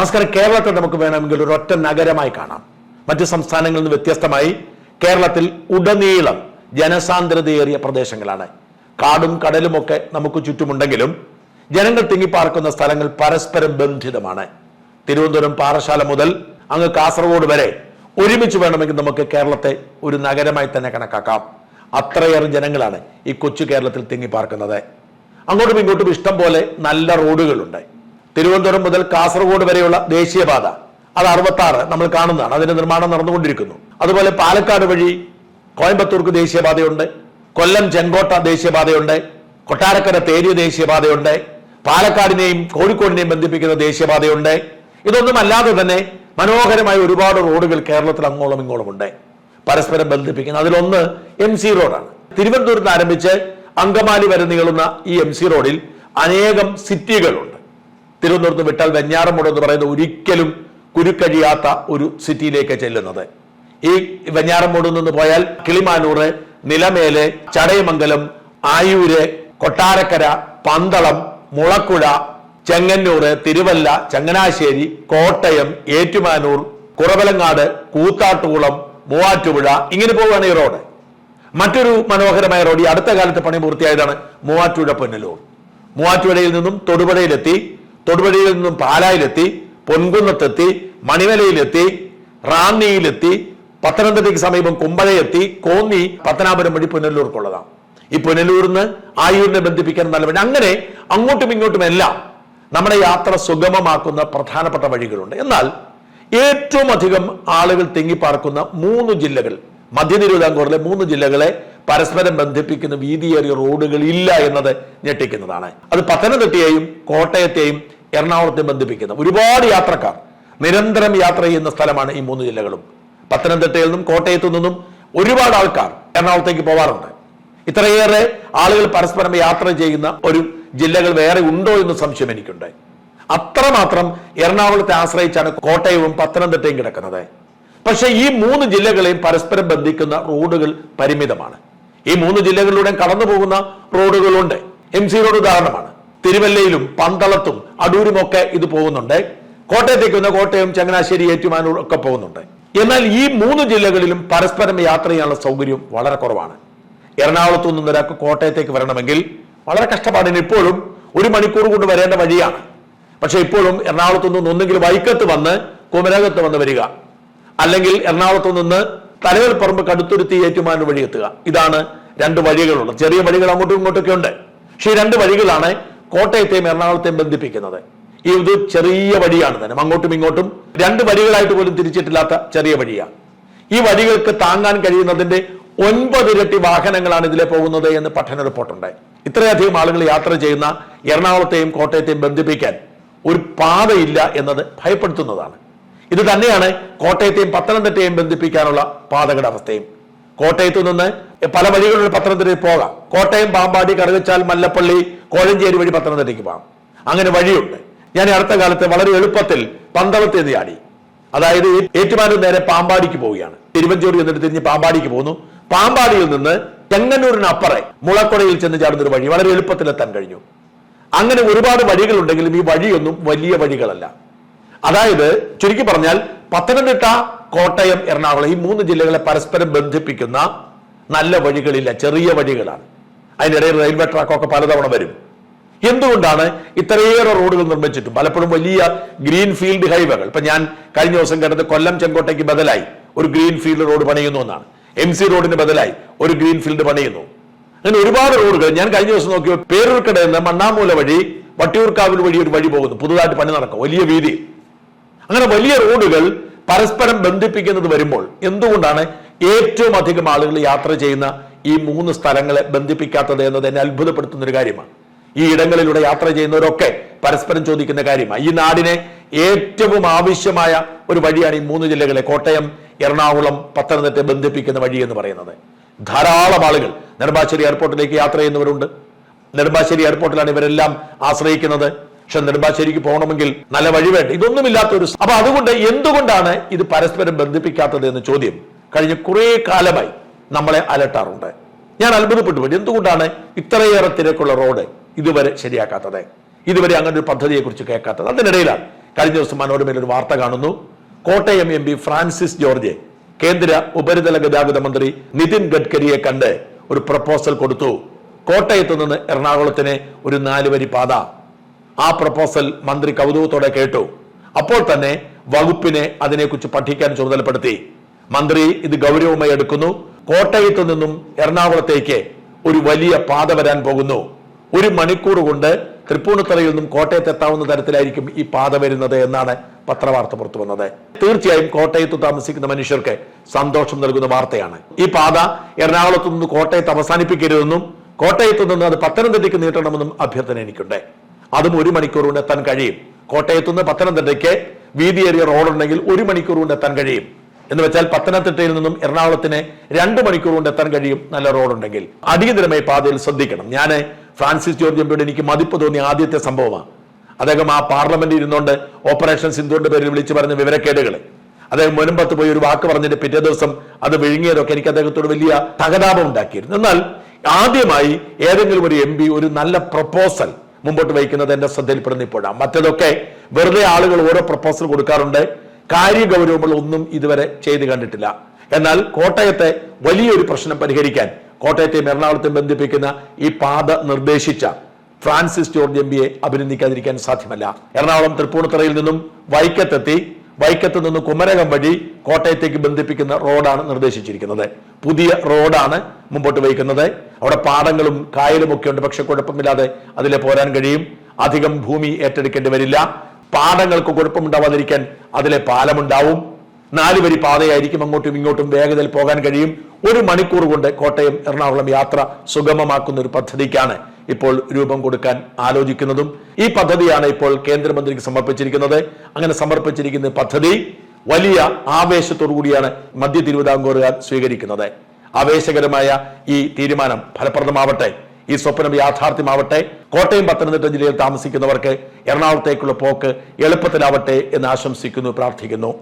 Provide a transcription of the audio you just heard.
നമസ്കാരം. കേരളത്തെ നമുക്ക് വേണമെങ്കിൽ ഒരു ഒറ്റ നഗരമായി കാണാം. മറ്റ് സംസ്ഥാനങ്ങളിൽ നിന്ന് വ്യത്യസ്തമായി കേരളത്തിൽ ഉടനീളം ജനസാന്ദ്രതയേറിയ പ്രദേശങ്ങളാണ്. കാടും കടലും ഒക്കെ നമുക്ക് ചുറ്റുമുണ്ടെങ്കിലും ജനങ്ങൾ തിങ്ങിപ്പാർക്കുന്ന സ്ഥലങ്ങൾ പരസ്പരം ബന്ധിതമാണ്. തിരുവനന്തപുരം പാറശാല മുതൽ അങ്ങ് കാസർഗോഡ് വരെ ഒരുമിച്ച് വേണമെങ്കിൽ നമുക്ക് കേരളത്തെ ഒരു നഗരമായി തന്നെ കണക്കാക്കാം. അത്രയേറെ ജനങ്ങളാണ് ഈ കൊച്ചു കേരളത്തിൽ തിങ്ങിപ്പാർക്കുന്നത്. അങ്ങോട്ടും ഇങ്ങോട്ടും ഇഷ്ടം പോലെ നല്ല റോഡുകളുണ്ട്. തിരുവനന്തപുരം മുതൽ കാസർഗോഡ് വരെയുള്ള ദേശീയപാത. അത് അറുപത്തി ആറ് നമ്മൾ കാണുന്നതാണ്. അതിന്റെ നിർമ്മാണം നടന്നുകൊണ്ടിരിക്കുന്നു. അതുപോലെ പാലക്കാട് വഴി കോയമ്പത്തൂർക്ക് ദേശീയപാതയുണ്ട്. കൊല്ലം ചെങ്കോട്ട ദേശീയപാതയുണ്ട്. കൊട്ടാരക്കര തേരിയ ദേശീയപാതയുണ്ട്. പാലക്കാടിനെയും കോഴിക്കോടിനെയും ബന്ധിപ്പിക്കുന്ന ദേശീയപാതയുണ്ട്. ഇതൊന്നും അല്ലാതെ തന്നെ മനോഹരമായ ഒരുപാട് റോഡുകൾ കേരളത്തിൽ അങ്ങോളം ഇങ്ങോളം ഉണ്ട്. പരസ്പരം ബന്ധിപ്പിക്കുന്ന അതിലൊന്ന് എം സി റോഡാണ് തിരുവനന്തപുരത്ത് ആരംഭിച്ച് അങ്കമാലി വരെ നീളുന്ന ഈ എം സി റോഡിൽ അനേകം സിറ്റികളുണ്ട് തിരുവനന്തപുരത്ത് വിട്ടാൽ വെഞ്ഞാറമൂട് എന്ന് പറയുന്നത് ഒരിക്കലും കുരുക്കഴിയാത്ത ഒരു സിറ്റിയിലേക്ക് ചെല്ലുന്നത്. ഈ വെഞ്ഞാറമൂട് നിന്ന് പോയാൽ കിളിമാനൂറ് നിലമേൽ ചടയമംഗലം ആയൂര് കൊട്ടാരക്കര പന്തളം മുളക്കുഴ ചെങ്ങന്നൂര് തിരുവല്ല ചങ്ങനാശ്ശേരി കോട്ടയം ഏറ്റുമാനൂർ കുറവലങ്ങാട് കൂത്താട്ടുകുളം മൂവാറ്റുപുഴ ഇങ്ങനെ പോവുകയാണ് ഈ റോഡ്. മറ്റൊരു മനോഹരമായ റോഡ് ഈ അടുത്ത കാലത്ത് പണി പൂർത്തിയായതാണ് മൂവാറ്റുപുഴ പൊന്നലൂർ മൂവാറ്റുപുഴയിൽ നിന്നും തൊടുപുഴയിലെത്തി തൊടുപുഴയിൽ നിന്നും പാലായിലെത്തി പൊൻകുന്നത്തെത്തി മണിമലയിലെത്തി റാന്നിയിലെത്തി പത്തനംതിട്ടയ്ക്ക് സമീപം കുമ്പഴയെത്തി കോന്നി പത്തനാപുരം വഴി പുനലൂർക്കുള്ളതാണ്. ഈ പുനലൂരിന്ന് ആയൂരിനെ ബന്ധിപ്പിക്കാൻ നല്ല വഴി. അങ്ങനെ അങ്ങോട്ടും ഇങ്ങോട്ടും എല്ലാം നമ്മുടെ യാത്ര സുഗമമാക്കുന്ന പ്രധാനപ്പെട്ട വഴികളുണ്ട്. എന്നാൽ ഏറ്റവും അധികം ആളുകൾ തിങ്ങിപ്പാർക്കുന്ന മൂന്ന് ജില്ലകൾ മധ്യ തിരുവിതാംകൂറിലെ മൂന്ന് ജില്ലകളെ പരസ്പരം ബന്ധിപ്പിക്കുന്ന വീതിയേറിയ റോഡുകൾ ഇല്ല എന്നത് ഞെട്ടിക്കുന്നതാണ്. അത് പത്തനംതിട്ടയെയും കോട്ടയത്തെയും എറണാകുളത്തെയും ബന്ധിപ്പിക്കുന്ന ഒരുപാട് യാത്രക്കാർ നിരന്തരം യാത്ര ചെയ്യുന്ന സ്ഥലമാണ് ഈ മൂന്ന് ജില്ലകളും. പത്തനംതിട്ടയിൽ നിന്നും കോട്ടയത്തു നിന്നും ഒരുപാട് ആൾക്കാർ എറണാകുളത്തേക്ക് പോവാറുണ്ട്. ഇത്രയേറെ ആളുകൾ പരസ്പരം യാത്ര ചെയ്യുന്ന ഒരു ജില്ലകൾ വേറെ ഉണ്ടോ എന്ന് സംശയം എനിക്കുണ്ട്. അത്രമാത്രം എറണാകുളത്തെ ആശ്രയിച്ചാണ് കോട്ടയവും പത്തനംതിട്ടയും കിടക്കുന്നത്. പക്ഷേ ഈ മൂന്ന് ജില്ലകളെയും പരസ്പരം ബന്ധിക്കുന്ന റോഡുകൾ പരിമിതമാണ്. ഈ മൂന്ന് ജില്ലകളിലൂടെ കടന്നു പോകുന്ന റോഡുകളുണ്ട്. എം സി റോഡ് ഉദാഹരണമാണ്. തിരുവല്ലയിലും പന്തളത്തും അടൂരും ഒക്കെ ഇത് പോകുന്നുണ്ട്. കോട്ടയത്തേക്ക് വന്ന കോട്ടയം ചങ്ങനാശ്ശേരി ഏറ്റുമാനൂർ ഒക്കെ പോകുന്നുണ്ട്. എന്നാൽ ഈ മൂന്ന് ജില്ലകളിലും പരസ്പരം യാത്ര ചെയ്യാനുള്ള സൗകര്യം വളരെ കുറവാണ്. എറണാകുളത്തു നിന്ന് ഒരാൾക്ക് കോട്ടയത്തേക്ക് വരണമെങ്കിൽ വളരെ കഷ്ടപ്പാടിന് ഇപ്പോഴും ഒരു മണിക്കൂർ കൊണ്ട് വരേണ്ട വഴിയാണ്. പക്ഷെ ഇപ്പോഴും എറണാകുളത്തു നിന്ന് ഒന്നെങ്കിൽ വൈക്കത്ത് വന്ന് കുമരകത്ത് വന്ന് വരിക. അല്ലെങ്കിൽ എറണാകുളത്തു നിന്ന് തലവൽപ്പറമ്പ് കടുത്തുരുത്തി ഏറ്റുമാനൂർ വഴി എത്തുക. ഇതാണ് രണ്ട് വഴികളുള്ളത്. ചെറിയ വഴികൾ അങ്ങോട്ടും ഇങ്ങോട്ടൊക്കെ ഉണ്ട്. പക്ഷേ ഈ രണ്ട് വഴികളാണ് കോട്ടയത്തെയും എറണാകുളത്തെയും ബന്ധിപ്പിക്കുന്നത്. ഈ ഇത് ചെറിയ വഴിയാണ് തന്നെ. അങ്ങോട്ടും ഇങ്ങോട്ടും രണ്ട് വഴികളായിട്ട് പോലും തിരിച്ചിട്ടില്ലാത്ത ചെറിയ വഴിയാണ് ഈ വഴികൾക്ക് താങ്ങാൻ കഴിയുന്നതിന്റെ ഒൻപതിരട്ടി വാഹനങ്ങളാണ് ഇതിലെ പോകുന്നത് എന്ന് പഠന റിപ്പോർട്ടുണ്ട്. ഇത്രയധികം ആളുകൾ യാത്ര ചെയ്യുന്ന എറണാകുളത്തെയും കോട്ടയത്തെയും ബന്ധിപ്പിക്കാൻ ഒരു പാതയില്ല എന്നത് ഭയപ്പെടുത്തുന്നതാണ്. ഇത് തന്നെയാണ് കോട്ടയത്തെയും പത്തനംതിട്ടയും ബന്ധിപ്പിക്കാനുള്ള പാതകളുടെ അവസ്ഥയും. കോട്ടയത്ത് നിന്ന് പല വഴികളിലൂടെ പത്തനംതിട്ടയിൽ പോകാം. കോട്ടയം പാമ്പാടി കടകച്ചാൽ മല്ലപ്പള്ളി കോഴഞ്ചേരി വഴി പത്തനംതിട്ടയ്ക്ക് പോകാം. അങ്ങനെ വഴിയുണ്ട്. ഞാൻ അടുത്ത കാലത്ത് വളരെ എളുപ്പത്തിൽ പന്തളത്ത് ചാടി. അതായത് ഏറ്റുമാനൂർ നേരെ പാമ്പാടിക്ക് പോവുകയാണ്. തിരുവഞ്ചൂർ എന്നിട്ട് തിരിഞ്ഞ് പാമ്പാടിക്ക് പോകുന്നു പാമ്പാടിയിൽ നിന്ന് ചെങ്ങന്നൂരിനപ്പുറേ മുളക്കുടയിൽ ചെന്ന് ചാടുന്ന ഒരു വഴി വളരെ എളുപ്പത്തിൽ എത്താൻ കഴിഞ്ഞു. അങ്ങനെ ഒരുപാട് വഴികളുണ്ടെങ്കിലും ഈ വഴിയൊന്നും വലിയ വഴികളല്ല. അതായത് ചുരുക്കി പറഞ്ഞാൽ പത്തനംതിട്ട കോട്ടയം എറണാകുളം ഈ മൂന്ന് ജില്ലകളെ പരസ്പരം ബന്ധിപ്പിക്കുന്ന നല്ല വഴികളില്ല ചെറിയ വഴികളാണ്. അതിനിടയിൽ റെയിൽവേ ട്രാക്കൊക്കെ പലതവണ വരും. എന്തുകൊണ്ടാണ് ഇത്രയേറെ റോഡുകൾ നിർമ്മിച്ചിട്ടും പലപ്പോഴും വലിയ ഗ്രീൻ ഫീൽഡ് ഹൈവേകൾ? ഇപ്പൊ ഞാൻ കഴിഞ്ഞ ദിവസം കണ്ടത് കൊല്ലം ചെങ്കോട്ടയ്ക്ക് ബദലായി. ഒരു ഗ്രീൻ ഫീൽഡ് റോഡ് പണിയുന്നു എന്നാണ്. എം സി റോഡിന് ബദലായി. ഒരു ഗ്രീൻ ഫീൽഡ് പണിയുന്നു. അങ്ങനെ ഒരുപാട് റോഡുകൾ ഞാൻ കഴിഞ്ഞ ദിവസം നോക്കിയ പേരൂർക്കട നിന്ന് മണ്ണാമൂല വഴി വട്ടിയൂർക്കാവിൽ വഴി ഒരു വഴി പോകുന്നു. പുതുതായിട്ട് പണി നടക്കും. വലിയ വീതി. അങ്ങനെ വലിയ റോഡുകൾ പരസ്പരം ബന്ധിപ്പിക്കുന്നത് വരുമ്പോൾ എന്തുകൊണ്ടാണ് ഏറ്റവും അധികം ആളുകൾ യാത്ര ചെയ്യുന്ന ഈ മൂന്ന് സ്ഥലങ്ങളെ ബന്ധിപ്പിക്കാത്തത് എന്നത് എന്നെ അത്ഭുതപ്പെടുത്തുന്ന ഒരു കാര്യമാണ്. ഈ ഇടങ്ങളിലൂടെ യാത്ര ചെയ്യുന്നവരൊക്കെ പരസ്പരം ചോദിക്കുന്ന കാര്യമാണ് ഈ നാടിനെ ഏറ്റവും ആവശ്യമായ ഒരു വഴിയാണ് ഈ മൂന്ന് ജില്ലകളെ കോട്ടയം എറണാകുളം പത്തനംതിട്ട ബന്ധിപ്പിക്കുന്ന വഴി എന്ന് പറയുന്നത്. ധാരാളം ആളുകൾ നെടുമ്പാശ്ശേരി എയർപോർട്ടിലേക്ക് യാത്ര ചെയ്യുന്നവരുണ്ട്. നെടുമ്പാശ്ശേരി എയർപോർട്ടിലാണ് ഇവരെല്ലാം ആശ്രയിക്കുന്നത്. പക്ഷെ നെടുമ്പാശ്ശേരിക്ക് പോകണമെങ്കിൽ നല്ല വഴി വേണ്ട? ഇതൊന്നുമില്ലാത്ത ഒരു അപ്പൊ അതുകൊണ്ട് എന്തുകൊണ്ടാണ് ഇത് പരസ്പരം ബന്ധിപ്പിക്കാത്തത് എന്ന ചോദ്യം? കഴിഞ്ഞ കുറെ കാലമായി നമ്മളെ അലട്ടാറുണ്ട്. ഞാൻ അത്ഭുതപ്പെട്ടു പോയി. എന്തുകൊണ്ടാണ് ഇത്രയേറെ തിരക്കുള്ള റോഡ് ഇതുവരെ ശരിയാക്കാത്തത്? ഇതുവരെ അങ്ങനെ ഒരു പദ്ധതിയെ കുറിച്ച് കേൾക്കാത്തത്? അതിനിടയിലാണ് കഴിഞ്ഞ ദിവസം മനോരമയിൽ ഒരു വാർത്ത കാണുന്നു. കോട്ടയം എം പി ഫ്രാൻസിസ് ജോർജ് കേന്ദ്ര ഉപരിതല ഗതാഗത മന്ത്രി നിതിൻ ഗഡ്കരിയെ കണ്ട് ഒരു പ്രപ്പോസൽ കൊടുത്തു. കോട്ടയത്ത് നിന്ന് എറണാകുളത്തിന് ഒരു നാലുവരി പാത. ആ പ്രപ്പോസൽ മന്ത്രി കൗതുകത്തോടെ കേട്ടു. അപ്പോൾ തന്നെ വകുപ്പിനെ അതിനെക്കുറിച്ച് പഠിക്കാൻ ചുമതലപ്പെടുത്തി. മന്ത്രി ഇത് ഗൗരവമായി എടുക്കുന്നു. കോട്ടയത്തു നിന്നും എറണാകുളത്തേക്ക് ഒരു വലിയ പാത വരാൻ പോകുന്നു. ഒരു മണിക്കൂർ കൊണ്ട് തൃപ്പൂണിത്തറയിൽ നിന്നും കോട്ടയത്ത് എത്താവുന്ന തരത്തിലായിരിക്കും ഈ പാത വരുന്നത് എന്നാണ് പത്രവാർത്ത പുറത്തു വന്നത്. തീർച്ചയായും കോട്ടയത്ത് താമസിക്കുന്ന മനുഷ്യർക്ക് സന്തോഷം നൽകുന്ന വാർത്തയാണ്. ഈ പാത എറണാകുളത്തു നിന്ന് കോട്ടയത്ത് അവസാനിപ്പിക്കരുതെന്നും കോട്ടയത്തു നിന്ന് അത് പത്തനംതിട്ടയ്ക്ക് നീട്ടണമെന്നും അഭ്യർത്ഥന എനിക്കുണ്ട്. അതും ഒരു മണിക്കൂർ കൊണ്ട് എത്താൻ കഴിയും. കോട്ടയത്ത് നിന്ന് പത്തനംതിട്ടയ്ക്ക് വീതിയേറിയ റോഡുണ്ടെങ്കിൽ ഒരു മണിക്കൂർ കൊണ്ട് എത്താൻ കഴിയും. എന്ന് വെച്ചാൽ പത്തനംതിട്ടയിൽ നിന്നും എറണാകുളത്തിന് രണ്ട് മണിക്കൂർ കൊണ്ട് എത്താൻ കഴിയും നല്ല റോഡുണ്ടെങ്കിൽ. അടിയന്തരമായി പാതയിൽ ശ്രദ്ധിക്കണം. ഞാൻ ഫ്രാൻസിസ് ജോർജ് എംപിയോട് എനിക്ക് മതിപ്പ് തോന്നിയ ആദ്യത്തെ സംഭവമാണ്. അദ്ദേഹം ആ പാർലമെന്റിൽ ഇരുന്നുകൊണ്ട് ഓപ്പറേഷൻ സിന്ധുവിന്റെ പേരിൽ വിളിച്ചു പറഞ്ഞ വിവരക്കേടുകൾ അദ്ദേഹം മുൻപത്ത് പോയി ഒരു വാക്ക് പറഞ്ഞിട്ട് പിറ്റേ ദിവസം അത് വിഴുങ്ങിയതൊക്കെ എനിക്ക് അദ്ദേഹത്തോട് വലിയ തകതാപം ഉണ്ടാക്കിയിരുന്നു. എന്നാൽ ആദ്യമായി ഏതെങ്കിലും ഒരു എം ഒരു നല്ല പ്രപ്പോസൽ മുമ്പോട്ട് വയ്ക്കുന്നത് എന്റെ ശ്രദ്ധയിൽപ്പെടുന്ന ഇപ്പോഴാണ് മറ്റേതൊക്കെ വെറുതെ ആളുകൾ ഓരോ പ്രപ്പോസൽ കൊടുക്കാറുണ്ട്. കാര്യഗൗരവമുള്ള ഒന്നും ഇതുവരെ ചെയ്തു കണ്ടിട്ടില്ല. എന്നാൽ കോട്ടയത്തെ വലിയൊരു പ്രശ്നം പരിഹരിക്കാൻ കോട്ടയത്തെയും എറണാകുളത്തെയും ബന്ധിപ്പിക്കുന്ന ഈ പാത നിർദ്ദേശിച്ച ഫ്രാൻസിസ് ജോർജ് എം അഭിനന്ദിക്കാതിരിക്കാൻ സാധ്യമല്ല. എറണാകുളം തൃപ്പൂണിത്തറയിൽ നിന്നും വൈക്കത്തെത്തി വൈക്കത്ത് നിന്ന് കുമരകം വഴി കോട്ടയത്തേക്ക് ബന്ധിപ്പിക്കുന്ന റോഡാണ് നിർദ്ദേശിച്ചിരിക്കുന്നത്. പുതിയ റോഡാണ് മുമ്പോട്ട് വയ്ക്കുന്നത്. അവിടെ പാടങ്ങളും കായലും ഒക്കെ ഉണ്ട്. പക്ഷെ കുഴപ്പമില്ലാതെ അതിലെ പോരാൻ കഴിയും. അധികം ഭൂമി ഏറ്റെടുക്കേണ്ടി വരില്ല. പാടങ്ങൾക്ക് കുഴപ്പമുണ്ടാവാതിരിക്കാൻ അതിലെ പാലമുണ്ടാവും. നാലുവരി പാതയായിരിക്കും അങ്ങോട്ടും ഇങ്ങോട്ടും വേഗതയിൽ പോകാൻ കഴിയും. ഒരു മണിക്കൂർ കൊണ്ട് കോട്ടയം എറണാകുളം യാത്ര സുഗമമാക്കുന്ന ഒരു പദ്ധതിക്കാണ് ഇപ്പോൾ രൂപം കൊടുക്കാൻ ആലോചിക്കുന്നതും ഈ പദ്ധതിയാണ് ഇപ്പോൾ കേന്ദ്രമന്ത്രിക്ക് സമർപ്പിച്ചിരിക്കുന്നത്. അങ്ങനെ സമർപ്പിച്ചിരിക്കുന്ന പദ്ധതി വലിയ ആവേശത്തോടു കൂടിയാണ് മധ്യ തിരുവിതാംകൂറുകാർ സ്വീകരിക്കുന്നത്. ആവേശകരമായ ഈ തീരുമാനം ഫലപ്രദമാവട്ടെ ഈ സ്വപ്നം യാഥാർത്ഥ്യമാവട്ടെ കോട്ടയം പത്തനംതിട്ട ജില്ലയിൽ താമസിക്കുന്നവർക്ക് എറണാകുളത്തേക്കുള്ള പോക്ക് എളുപ്പത്തിലാവട്ടെ എന്ന് ആശംസിക്കുന്നു പ്രാർത്ഥിക്കുന്നു.